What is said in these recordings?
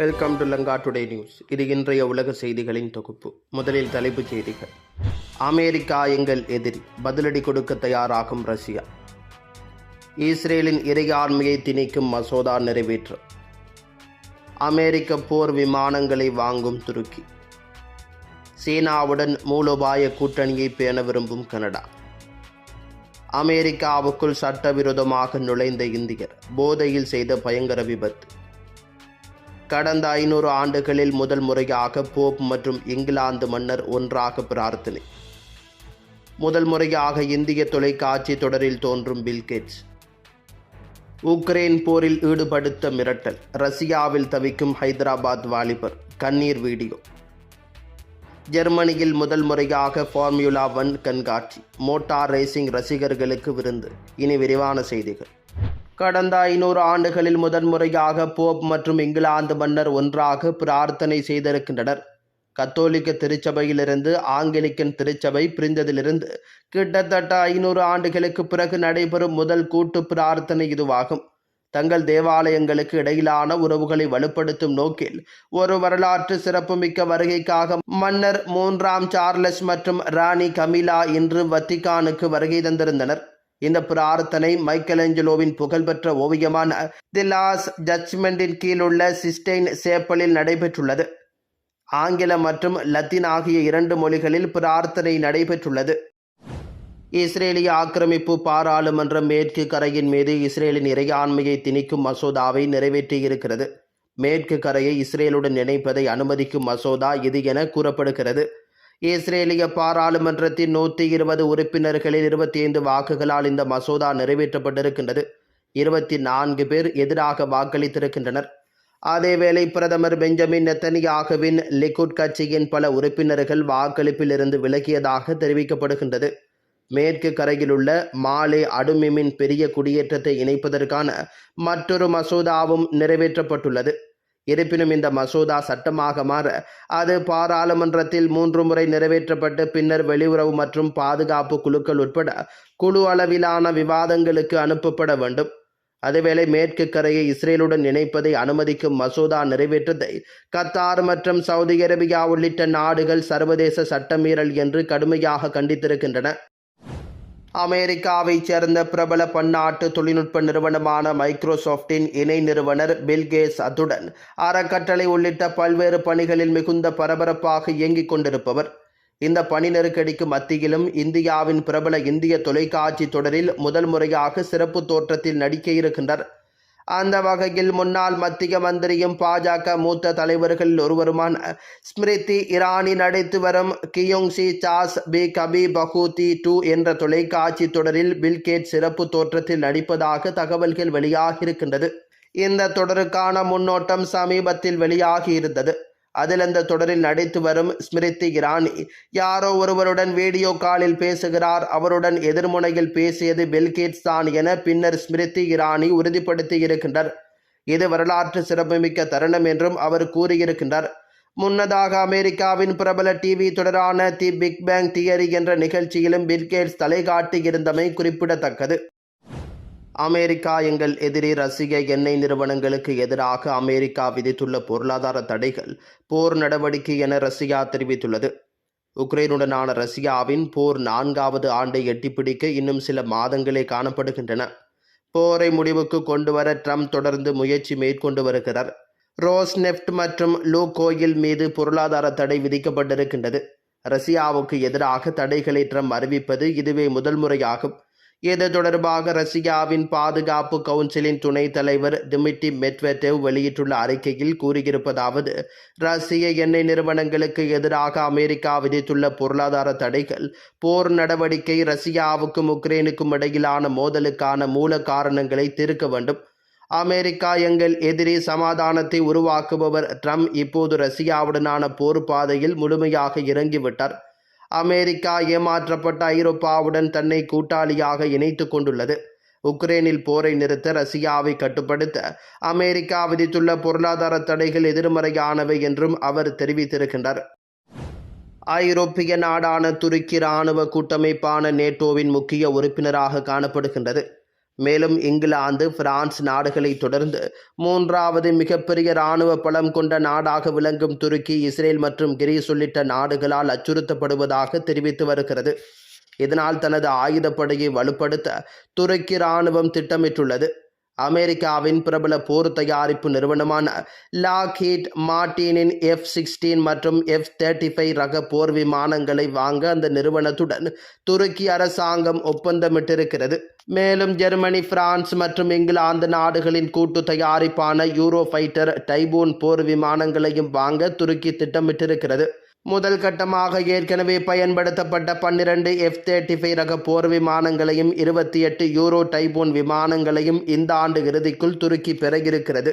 Welcome to Lanka today news இது இன்றைய உலக செய்திகளின் தொகுப்பு. முதலில் தலைப்புச் செய்திகள். அமெரிக்கா எங்கள் எதிரி. பதிலடி கொடுக்க தயாராகும் ரஷ்யா. இஸ்ரேலின் இறையாண்மையை திணிக்கும் மசோதா நிறைவேற்றம். அமெரிக்க போர் விமானங்களை வாங்கும் துருக்கி. சீனாவுடன் மூலோபாய கூட்டணியை பேண விரும்பும் கனடா. அமெரிக்காவுக்குள் சட்டவிரோதமாக நுழைந்த இந்தியர். போதையில் செய்த பயங்கர விபத்து. கடந்த ஐநூறு ஆண்டுகளில் முதல் முறையாக போப் மற்றும் இங்கிலாந்து மன்னர் ஒன்றாக பிரார்த்தனை. முதல் முறையாக இந்திய தொலைக்காட்சி தொடரில் தோன்றும் பில்கேட்ஸ் உக்ரைன் போரில் ஈடுபடுத்த மிரட்டல் ரஷ்யாவில் தவிக்கும் ஹைதராபாத் வாலிபர் கண்ணீர் வீடியோ. ஜெர்மனியில் முதல் முறையாக ஃபார்முலா ஒன் கண்காட்சி மோட்டார் ரேசிங் ரசிகர்களுக்கு விருந்து இனி விரிவான செய்திகள். கடந்த ஐநூறு ஆண்டுகளில் முதன்முறையாக போப் மற்றும் இங்கிலாந்து மன்னர் ஒன்றாக பிரார்த்தனை செய்திருக்கின்றனர். கத்தோலிக்க திருச்சபையிலிருந்து ஆங்கிலிக்கன் திருச்சபை பிரிந்ததிலிருந்து கிட்டத்தட்ட ஐநூறு ஆண்டுகளுக்கு பிறகு நடைபெறும் முதல் கூட்டு பிரார்த்தனை இதுவாகும். தங்கள் தேவாலயங்களுக்கு இடையிலான உறவுகளை வலுப்படுத்தும் நோக்கில் ஒரு வரலாற்று சிறப்புமிக்க வருகைக்காக மன்னர் மூன்றாம் சார்லஸ் மற்றும் ராணி கமிலா இன்று வத்திகானுக்கு வருகை தந்திருந்தனர். இந்த பிரார்த்தனை மைக்கேலஞ்சலோவின் புகழ்பெற்ற ஓவியமான தி லாஸ் ஜட்ஜ்மெண்டின் கீழுள்ள சிஸ்டைன் சேப்பலில் நடைபெற்றுள்ளது. ஆங்கிலம் மற்றும் லத்தீன் ஆகிய இரண்டு மொழிகளில் பிரார்த்தனை நடைபெற்றுள்ளது. இஸ்ரேலிய ஆக்கிரமிப்பு பாராளுமன்றம் மேற்கு கரையின் மீது இஸ்ரேலின் இறையாண்மையை திணிக்கும் மசோதாவை நிறைவேற்றியிருக்கிறது. மேற்கு கரையை இஸ்ரேலுடன் இணைப்பதை அனுமதிக்கும் மசோதா இது என கூறப்படுகிறது. இஸ்ரேலிய பாராளுமன்றத்தின் நூற்றி இருபது உறுப்பினர்களில் இருபத்தி ஐந்து வாக்குகளால் இந்த மசோதா நிறைவேற்றப்பட்டிருக்கின்றது. இருபத்தி நான்கு பேர் எதிராக வாக்களித்திருக்கின்றனர். அதேவேளை பிரதமர் பெஞ்சமின் நெத்தனியாகவின் லிக்குட் கட்சியின் பல உறுப்பினர்கள் வாக்களிப்பில் இருந்து விலகியதாக தெரிவிக்கப்படுகின்றது. மேற்கு கரையிலுள்ள மாலே அடுமிமின் பெரிய குடியேற்றத்தை இணைப்பதற்கான மற்றொரு மசோதாவும் நிறைவேற்றப்பட்டுள்ளது. இருப்பினும் இந்த மசோதா சட்டமாக மாற அது பாராளுமன்றத்தில் மூன்று முறை நிறைவேற்றப்பட்டு பின்னர் வெளியுறவு மற்றும் பாதுகாப்பு குழுக்கள் உட்பட குழு அளவிலான விவாதங்களுக்கு அனுப்பப்பட வேண்டும். அதேவேளை மேற்கு கரையை இஸ்ரேலுடன் இணைப்பதை அனுமதிக்கும் மசோதா நிறைவேற்றத்தை கத்தார் மற்றும் சவுதி அரேபியா உள்ளிட்ட நாடுகள் சர்வதேச சட்டமீறல் என்று கடுமையாக கண்டித்திருக்கின்றன. அமெரிக்காவைச் சேர்ந்த பிரபல பன்னாட்டு தொழில்நுட்ப நிறுவனமான மைக்ரோசாஃப்டின் இணை நிறுவனர் பில்கேட்ஸ் அத்துடன் அறக்கட்டளை உள்ளிட்ட பல்வேறு பணிகளில் மிகுந்த பரபரப்பாக இயங்கிக் கொண்டிருப்பவர். இந்த பணி நெருக்கடிக்கு மத்தியிலும் இந்தியாவின் பிரபல இந்திய தொலைக்காட்சி தொடரில் முதல் முறையாக சிறப்பு தோற்றத்தில் நடிக்க இருக்கின்றார். அந்த வகையில் முன்னாள் மத்திய மந்திரியும் பாஜக மூத்த தலைவர்களில் ஒருவருமான ஸ்மிருதி இரானி நடித்து வரும் கியோங்சி சாஸ் பி கபி பகுதி டூ என்ற தொலைக்காட்சி தொடரில் பில்கேட் சிறப்பு தோற்றத்தில் நடிப்பதாக தகவல்கள் வெளியாகியிருக்கின்றது. இந்த தொடருக்கான முன்னோட்டம் சமீபத்தில் வெளியாகியிருந்தது. அதில் அந்த தொடரில் நடித்து வரும் ஸ்மிருதி இரானி. யாரோ ஒருவருடன் வீடியோ காலில் பேசுகிறார். அவருடன் எதிர்முனையில் பேசியது பில்கேட்ஸ் தான் என பின்னர் ஸ்மிருதி இரானி உறுதிப்படுத்தி இருக்கின்றார். இது வரலாற்று சிறப்புமிக்க தருணம் என்றும் அவர் கூறியிருக்கின்றார். முன்னதாக அமெரிக்காவின் பிரபல டிவி தொடரான தி பிக் பேங் தியரி என்ற நிகழ்ச்சியிலும் பில்கேட்ஸ் தலை காட்டியிருந்தமை குறிப்பிடத்தக்கது. அமெரிக்கா எங்கள் எதிரி ரஷ்ய எண்ணெய் நிறுவனங்களுக்கு எதிராக அமெரிக்கா விதித்துள்ள பொருளாதார தடைகள் போர் நடவடிக்கை என ரஷ்யா தெரிவித்துள்ளது. உக்ரைனுடனான ரஷ்யாவின் போர் நான்காவது ஆண்டை எட்டிப்பிடிக்க இன்னும் சில மாதங்களே காணப்படுகின்றன. போரை முடிவுக்கு கொண்டுவர ட்ரம்ப் தொடர்ந்து முயற்சி மேற்கொண்டு வருகிறார். ரோஸ் நெஃப்ட் மற்றும் லூகோயில் மீது பொருளாதார தடை விதிக்கப்பட்டிருக்கின்றது. ரஷ்யாவுக்கு எதிராக தடைகளை ட்ரம்ப் அறிவிப்பது இதுவே முதல் முறையாகும். இது தொடர்பாக ரஷ்யாவின் பாதுகாப்பு கவுன்சிலின் துணைத் தலைவர் டிமிட்டி மெட்வெட்டேவ் வெளியிட்டுள்ள அறிக்கையில் கூறியிருப்பதாவது ரஷ்ய எண்ணெய் நிறுவனங்களுக்கு எதிராக அமெரிக்கா விதித்துள்ள பொருளாதார தடைகள் போர் நடவடிக்கை ரஷ்யாவுக்கும் உக்ரைனுக்கும் இடையிலான மோதலுக்கான மூல காரணங்களை தீர்க்க வேண்டும். அமெரிக்கா எங்கள் எதிரி சமாதானத்தை உருவாக்குபவர் ட்ரம்ப் இப்போது ரஷ்யாவுடனான போர் பாதையில் முழுமையாக இறங்கிவிட்டார். அமெரிக்கா ஏமாற்றப்பட்ட ஐரோப்பாவுடன் தன்னை கூட்டாளியாக இணைத்து கொண்டுள்ளது. உக்ரைனில் போரை நிறுத்த ரஷ்யாவை கட்டுப்படுத்த அமெரிக்கா விதித்துள்ள பொருளாதார தடைகள் எதிர்மறையானவை என்றும் அவர் தெரிவித்திருக்கின்றார். ஐரோப்பிய நாடான துருக்கி இராணுவ கூட்டமைப்பான நேட்டோவின் முக்கிய உறுப்பினராக காணப்படுகின்றது. மேலும் இங்கிலாந்து பிரான்ஸ் நாடுகளை தொடர்ந்து மூன்றாவது மிகப்பெரிய இராணுவ பலம் கொண்ட நாடாக விளங்கும் துருக்கி இஸ்ரேல் மற்றும் கிரீஸ் உள்ளிட்ட நாடுகளால் அச்சுறுத்தப்படுவதாக தெரிவித்து வருகிறது. இதனால் தனது ஆயுதப்படையை வலுப்படுத்த துருக்கி இராணுவம் திட்டமிட்டுள்ளது. அமெரிக்காவின் பிரபல போர் தயாரிப்பு நிறுவனமான லாக்ஹீட் மார்டினின் எஃப் சிக்ஸ்டீன் மற்றும் எஃப் தேர்ட்டி ஃபைவ் ரக போர் விமானங்களை வாங்க அந்த நிறுவனத்துடன் துருக்கி அரசாங்கம் ஒப்பந்தமிட்டிருக்கிறது. மேலும் ஜெர்மனி பிரான்ஸ் மற்றும் இங்கிலாந்து நாடுகளின் கூட்டு தயாரிப்பான யூரோ ஃபைட்டர் டைபூன் போர் விமானங்களையும் வாங்க துருக்கி திட்டமிட்டிருக்கிறது. முதல் கட்டமாக ஏற்கனவே பயன்படுத்தப்பட்ட பன்னிரண்டு எஃப் தேர்ட்டி ஃபைவ் ரக போர் விமானங்களையும் இருபத்தி எட்டு யூரோ டைபூன் விமானங்களையும் இந்த ஆண்டு இறுதிக்குள் துருக்கி பெற இருக்கிறது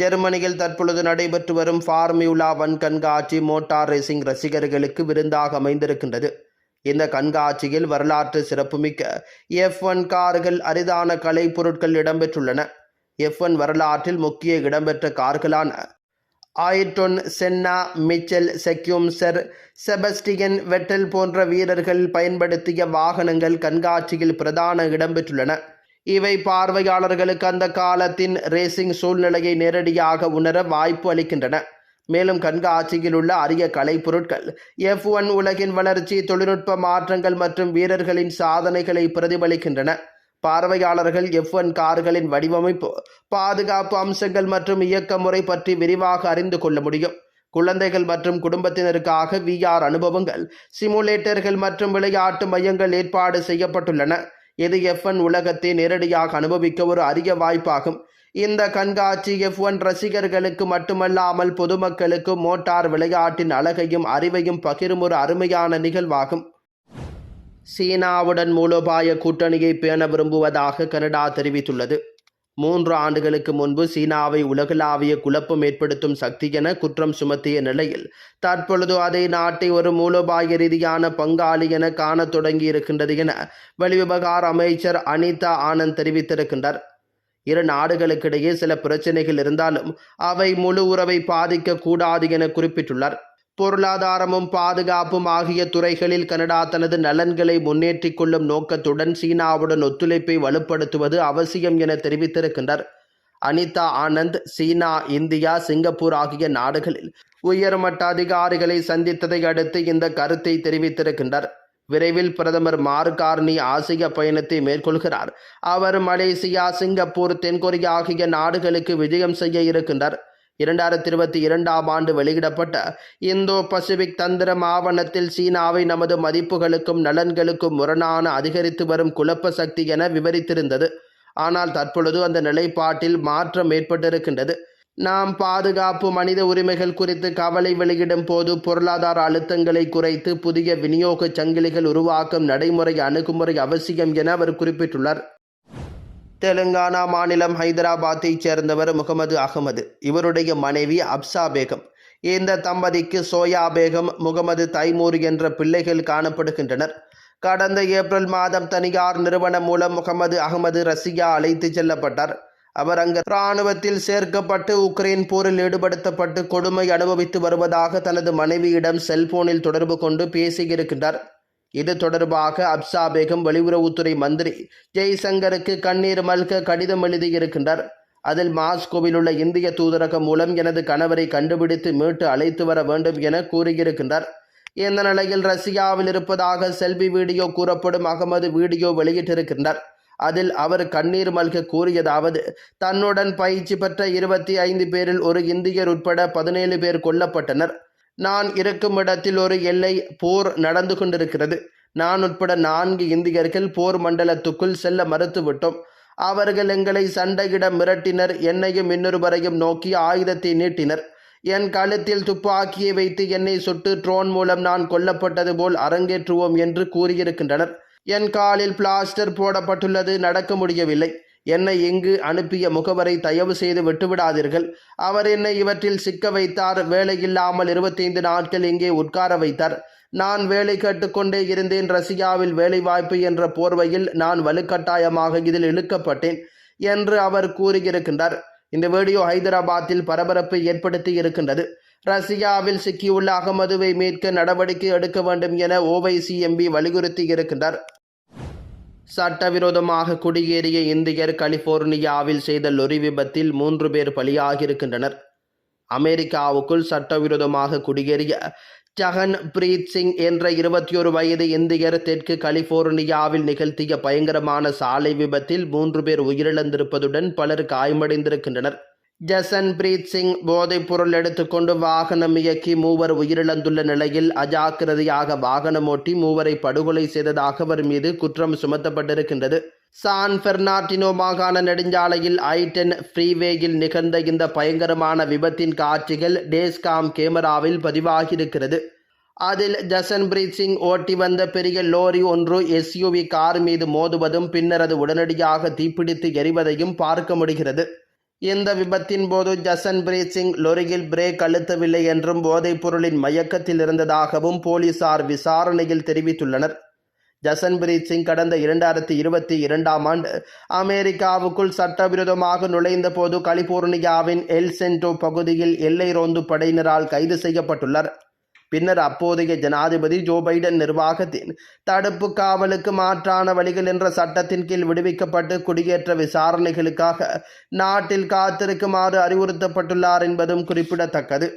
ஜெர்மனியில் தற்பொழுது நடைபெற்று வரும் ஃபார்மியூலா ஒன் கண்காட்சி மோட்டார் ரேசிங் ரசிகர்களுக்கு விருந்தாக அமைந்திருக்கின்றது. இந்த கண்காட்சியில் வரலாற்று சிறப்புமிக்க எஃப் ஒன் கார்கள் அரிதான கலை பொருட்கள் இடம்பெற்றுள்ளன. எஃப் ஒன் வரலாற்றில் முக்கிய இடம்பெற்ற கார்களான ஆயிட்டொன் சென்னா மிச்சல் செக்யூம்சர் செபஸ்டியன் வெட்டல் போன்ற வீரர்கள் பயன்படுத்திய வாகனங்கள் கண்காட்சியில் பிரதான இடம்பெற்றுள்ளன இவை பார்வையாளர்களுக்கு அந்த காலத்தின் ரேசிங் சூழ்நிலையை நேரடியாக உணர வாய்ப்பு அளிக்கின்றன. மேலும் கண்காட்சியில் உள்ள அரிய கலைப்பொருட்கள் எஃப் ஒன் உலகின் வளர்ச்சி தொழில்நுட்ப மாற்றங்கள் மற்றும் வீரர்களின் சாதனைகளை பிரதிபலிக்கின்றன. பார்வையாளர்கள் எஃப் ஒன் கார்களின் வடிவமைப்பு பாதுகாப்பு அம்சங்கள் மற்றும் இயக்க முறை பற்றி விரிவாக அறிந்து கொள்ள முடியும். குழந்தைகள் மற்றும் குடும்பத்தினருக்காக விஆர் அனுபவங்கள் சிமுலேட்டர்கள் மற்றும் விளையாட்டு மையங்கள் ஏற்பாடு செய்யப்பட்டுள்ளன. இது எஃப் ஒன் உலகத்தை நேரடியாக அனுபவிக்க ஒரு அரிய வாய்ப்பாகும். இந்த கண்காட்சி எஃப் ஒன் ரசிகர்களுக்கு மட்டுமல்லாமல் பொதுமக்களுக்கு மோட்டார் விளையாட்டின் அழகையும் அறிவையும் பகிரும் ஒரு அருமையான நிகழ்வாகும். சீனாவுடன் மூலோபாய கூட்டணியை பேண விரும்புவதாக கனடா தெரிவித்துள்ளது. மூன்று ஆண்டுகளுக்கு முன்பு சீனாவை உலகளாவிய குழப்பம் ஏற்படுத்தும் சக்தி என குற்றம் சுமத்திய நிலையில் தற்பொழுது அதை நாட்டை ஒரு மூலோபாய ரீதியான பங்காளி என தொடங்கி தொடங்கியிருக்கின்றது என வெளிவிவகார அமைச்சர் அனிதா ஆனந்த் தெரிவித்திருக்கின்றார். இரு நாடுகளுக்கிடையே சில பிரச்சனைகள் இருந்தாலும் அவை முழு உறவை பாதிக்க கூடாது என குறிப்பிட்டுள்ளார். பொருளாதாரமும் பாதுகாப்பும் ஆகிய துறைகளில் கனடா தனது நலன்களை முன்னேற்றிக் கொள்ளும் நோக்கத்துடன் சீனாவுடன் ஒத்துழைப்பை வலுப்படுத்துவது அவசியம் என தெரிவித்திருக்கின்றார் Anita Anand China India Singapore ஆகிய நாடுகளில் உயர்மட்ட அதிகாரிகளை சந்தித்ததை அடுத்து இந்த கருத்தை தெரிவித்திருக்கின்றார் விரைவில் பிரதமர் மார்கார்னி ஆசிய பயணத்தை மேற்கொள்கிறார். அவர் மலேசியா சிங்கப்பூர் தென்கொரியா ஆகிய நாடுகளுக்கு விஜயம் செய்ய இருக்கின்றார். இரண்டாயிரத்தி இருபத்தி இரண்டாம் ஆண்டு வெளியிடப்பட்ட இந்தோ பசிபிக் தந்திரம் ஆவணத்தில் சீனாவை நமது மதிப்புகளுக்கும் நலன்களுக்கும் முரணான அதிகரித்து வரும் குழப்ப சக்தி என விவரித்திருந்தது. ஆனால் தற்பொழுது அந்த நிலைப்பாட்டில் மாற்றம் ஏற்பட்டிருக்கின்றது. நாம் பாதுகாப்பு மனித உரிமைகள் குறித்து கவலை வெளியிடும் போது பொருளாதார அழுத்தங்களை குறைத்து புதிய விநியோக சங்கிலிகள் உருவாக்கும் நடைமுறை அணுகுமுறை அவசியம் என அவர் குறிப்பிட்டுள்ளார். தெலுங்கானா மாநிலம் ஹைதராபாத்தைச் சேர்ந்தவர் முகமது அகமது. இவருடைய மனைவி அப்சா பேகம். இந்த தம்பதிக்கு சோயா பேகம் முகமது தைமூர் என்ற பிள்ளைகள் காணப்படுகின்றனர். கடந்த ஏப்ரல் மாதம் தனியார் நிறுவனம் மூலம் முகமது அகமது ரஷ்யா அழைத்துச் செல்லப்பட்டார். அவர் அங்கு இராணுவத்தில் சேர்க்கப்பட்டு உக்ரைன் போரில் ஈடுபடுத்தப்பட்டு கொடுமை அனுபவித்து வருவதாக தனது மனைவியிடம் செல்போனில் தொடர்பு கொண்டு பேசியிருக்கின்றார். இது தொடர்பாக அப்சா பேகம் வெளியுறவுத்துறை மந்திரி ஜெய்சங்கருக்கு கண்ணீர் மல்க கடிதம் எழுதியிருக்கின்றார். அதில் மாஸ்கோவில் உள்ள இந்திய தூதரகம் மூலம் எனது கணவரை கண்டுபிடித்து மீட்டு அழைத்து வர வேண்டும் என கூறியிருக்கின்றார். இந்த நிலையில் ரஷ்யாவில் இருப்பதாக செல்வி வீடியோ கூறப்படும் அகமது வீடியோ வெளியிட்டிருக்கின்றார். அதில் அவர் கண்ணீர் மல்க கூறியதாவது தன்னுடன் பயிற்சி பெற்ற இருபத்தி ஐந்து பேரில் ஒரு இந்தியர் உட்பட பதினேழு பேர் கொல்லப்பட்டனர். நான் இருக்கும் இடத்தில் ஒரு எல்லை போர் நடந்து கொண்டிருக்கிறது. நான் உட்பட நான்கு இந்தியர்கள் போர் மண்டலத்துக்குள் செல்ல மறுத்துவிட்டோம். அவர்கள் எங்களை சண்டையிட மிரட்டினர். என்னையும் இன்னொருவரையும் நோக்கி ஆயுதத்தை நீட்டினர். என் கழுத்தில் துப்பாக்கியை வைத்து என்னை சுட்டு ட்ரோன் மூலம் நான் கொல்லப்பட்டது போல் அரங்கேற்றுவோம் என்று கூறியிருக்கின்றனர். என் காலில் பிளாஸ்டர் போடப்பட்டுள்ளது. நடக்க முடியவில்லை. என்னை இங்கு அனுப்பிய முகவரை தயவு செய்து விட்டுவிடாதீர்கள். அவர் என்னை இவற்றில் சிக்க வைத்தார். வேலையில்லாமல் இருபத்தைந்து நாட்கள் இங்கே உட்கார வைத்தார். நான் வேலை கேட்டுக்கொண்டே இருந்தேன். ரஷ்யாவில் வேலை வாய்ப்பு என்ற போர்வையில் நான் வலுக்கட்டாயமாக இதில் இழுக்கப்பட்டேன் என்று அவர் கூறியிருக்கின்றார். இந்த வீடியோ ஹைதராபாத்தில் பரபரப்பை ஏற்படுத்தி இருக்கின்றது. ரஷ்யாவில் சிக்கியுள்ள அகமதுவை மீட்க நடவடிக்கை எடுக்க வேண்டும் என ஓவைசி எம்பி வலியுறுத்தி இருக்கின்றார். சட்டவிரோதமாக குடியேறிய இந்தியர் கலிபோர்னியாவில் செய்த லொரி விபத்தில் மூன்று பேர் பலியாகியிருக்கின்றனர். அமெரிக்காவுக்குள் சட்டவிரோதமாக குடியேறிய ஜகன் பிரீத் சிங் என்ற இருபத்தி ஒரு வயது இந்தியர் தெற்கு கலிபோர்னியாவில் நிகழ்த்திய பயங்கரமான சாலை விபத்தில் மூன்று பேர் உயிரிழந்திருப்பதுடன் பலர் காயமடைந்திருக்கின்றனர். ஜசன்பிரீத் சிங் போதைப் பொருள் எடுத்துக்கொண்டு வாகனம் இயக்கி மூவர் உயிரிழந்துள்ள நிலையில் அஜாக்கிரதையாக வாகனம் ஓட்டி மூவரை படுகொலை செய்ததாக அவர் மீது குற்றம் சுமத்தப்பட்டிருக்கின்றது. சான் பெர்னார்டினோ மாகாண நெடுஞ்சாலையில் ஐ டென் ஃப்ரீவேயில் நிகழ்ந்த இந்த பயங்கரமான விபத்தின் காட்சிகள் டேஸ்காம் கேமராவில் பதிவாகியிருக்கிறது. அதில் ஜசன்பிரீத் சிங் ஓட்டி வந்த பெரிய லோரி ஒன்று எஸ்யூவி கார் மீது மோதுவதும் பின்னர் அது உடனடியாக தீப்பிடித்து எரிவதையும் பார்க்க முடிகிறது. இந்த விபத்தின் போது ஜசன் பிரீத் சிங் லொரியில் பிரேக் அழுத்தவில்லை என்றும் போதைப் பொருளின் மயக்கத்தில் இருந்ததாகவும் போலீசார் விசாரணையில் தெரிவித்துள்ளனர். ஜசன்பிரீத் சிங் கடந்த இரண்டாயிரத்தி இருபத்தி இரண்டாம் ஆண்டு அமெரிக்காவுக்குள் சட்டவிரோதமாக நுழைந்த போது கலிபோர்னியாவின் எல் சென்டோ பகுதியில் எல்லை ரோந்து படையினரால் கைது செய்யப்பட்டுள்ளார். பின்னர் அப்போதைய ஜனாதிபதி ஜோ பைடன் நிர்வாகத்தின் தடுப்பு காவலுக்கு மாற்றான வழிகள் என்ற சட்டத்தின் கீழ் விடுவிக்கப்பட்டு குடியேற்ற விசாரணைகளுக்காக நாட்டில் காத்திருக்குமாறு அறிவுறுத்தப்பட்டுள்ளார் என்பதும் குறிப்பிடத்தக்கது.